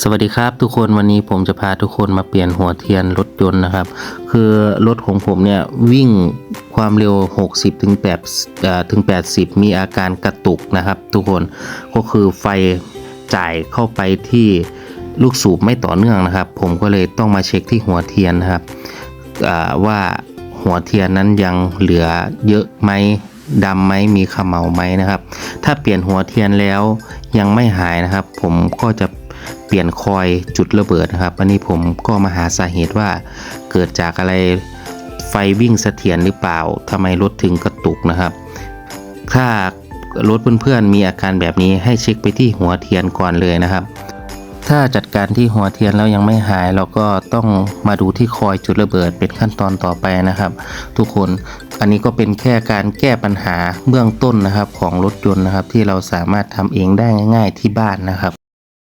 สวัสดีครับทุกคนวันนี้ผมจะพาทุกคนมาเปลี่ยนหัวเทียนรถยนต์นะครับ คือรถของผมเนี่ยวิ่งความเร็ว 60ถึง8ถึง 80 มีอาการกระตุกนะครับ ทุกคนก็คือไฟจ่ายเข้าไปที่ลูกสูบไม่ต่อเนื่องนะครับ ผมก็เลยต้องมาเช็คที่หัวเทียนนะครับว่าหัวเทียนนั้นยังเหลือเยอะไหมดำไหมมีขมเหลาไหมนะครับ ถ้าเปลี่ยนหัวเทียนแล้วยังไม่หายนะครับ ผมก็จะ เปลี่ยนคอยจุดระเบิดนะครับอันนี้ผมก็มาหาสาเหตุว่าเกิดจากอะไรไฟวิ่งเสถียรหรือเปล่าทำไมรถถึงกระตุกนะครับ ถ้ารถเพื่อนๆมีอาการแบบนี้ให้เช็คไปที่หัวเทียนก่อนเลยนะครับ ถ้าจัดการที่หัวเทียนแล้วยังไม่หาย เราก็ต้องมาดูที่คอยจุดระเบิดเป็นขั้นตอนต่อไปนะครับ ทุกคนอันนี้ก็เป็นแค่การแก้ปัญหาเบื้องต้นนะครับของรถยนต์นะครับ ที่เราสามารถทำเองได้ง่าย ๆที่บ้านนะครับ